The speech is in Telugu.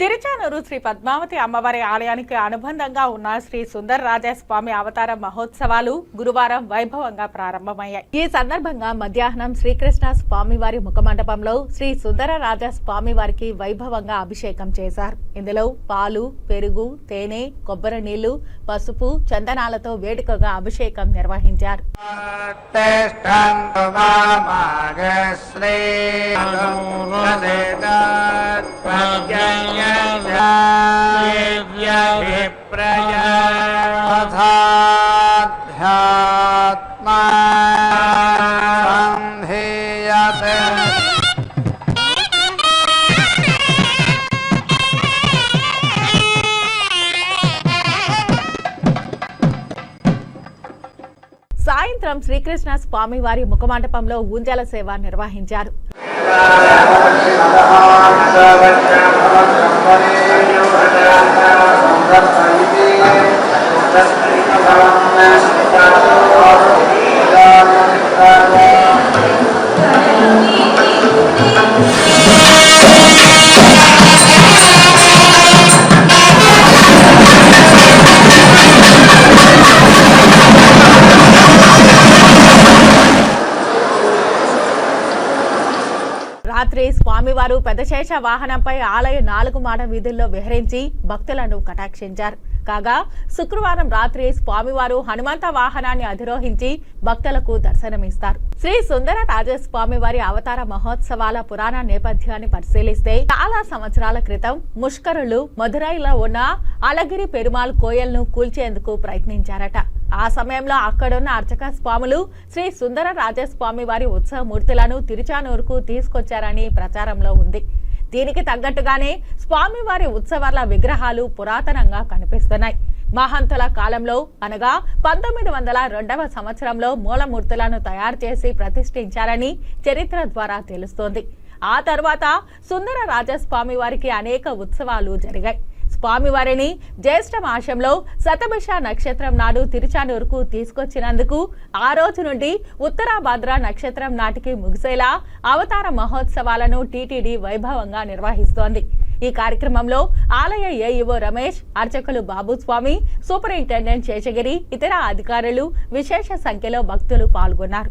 తిరుచానూరు శ్రీ పద్మావతి అమ్మవారి ఆలయానికి అనుబంధంగా ఉన్న శ్రీ సుందర రాజస్వామి అవతార మహోత్సవాలు గురువారం వైభవంగా ప్రారంభమయ్యాయి. ఈ సందర్భంగా మధ్యాహ్నం శ్రీకృష్ణ స్వామివారి ముఖమండపంలో శ్రీ సుందర రాజస్వామి వారికి వైభవంగా అభిషేకం చేశారు. ఇందులో పాలు పెరుగు తేనె కొబ్బరి నీళ్ళు పసుపు చందనాలతో వేడుకగా అభిషేకం నిర్వహించారు. Yeah, yeah, yeah. సాయంత్రం శ్రీకృష్ణ స్వామివారి ముఖమండపంలో ఊంజల సేవ నిర్వహించారు. రాత్రి స్వామివారు పెదశేష వాహనంపై ఆలయ నాలుగు మాడ వీధుల్లో విహరించి భక్తులను కటాక్షించారు. కాగా శుక్రవారం రాత్రి స్వామివారు హనుమంత వాహనాన్ని అధిరోహించి భక్తులకు దర్శనమిస్తారు. శ్రీ సుందర రాజస్వామి వారి అవతార మహోత్సవాల పురాణ నేపథ్యాన్ని పరిశీలిస్తే చాలా సంవత్సరాల క్రితం ముష్కరులు మధురైలో ఉన్న అలగిరి పెరుమాల్ కోయల్ను కూల్చేందుకు ప్రయత్నించారట. ఆ సమయంలో అక్కడున్న అర్చక స్వాములు శ్రీ సుందర రాజస్వామి వారి ఉత్సవ మూర్తులను తిరుచానూరుకు తీసుకొచ్చారని ప్రచారంలో ఉంది. దీనికి తగ్గట్టుగానే స్వామివారి ఉత్సవాల విగ్రహాలు పురాతనంగా కనిపిస్తున్నాయి. మహంతుల కాలంలో అనగా పంతొమ్మిది వందల రెండవ సంవత్సరంలో మూలమూర్తులను తయారు చేసి ప్రతిష్ఠించారని చరిత్ర ద్వారా తెలుస్తోంది. ఆ తర్వాత సుందర రాజస్వామి వారికి అనేక ఉత్సవాలు జరిగాయి. స్వామివారిని జ్యేష్ఠ మాసంలో శతభిష నక్షత్రం నాడు తిరుచానూరుకు తీసుకొచ్చినందుకు ఆ రోజు నుండి ఉత్తరాభాద్ర నక్షత్రం నాటికి ముగిసేలా అవతార మహోత్సవాలను టీటీడీ వైభవంగా నిర్వహిస్తోంది. ఈ కార్యక్రమంలో ఆలయ ఏఈఓ రమేష్ అర్చకులు బాబుస్వామి సూపరింటెండెంట్ శేషగిరి ఇతర అధికారులు విశేష సంఖ్యలో భక్తులు పాల్గొన్నారు.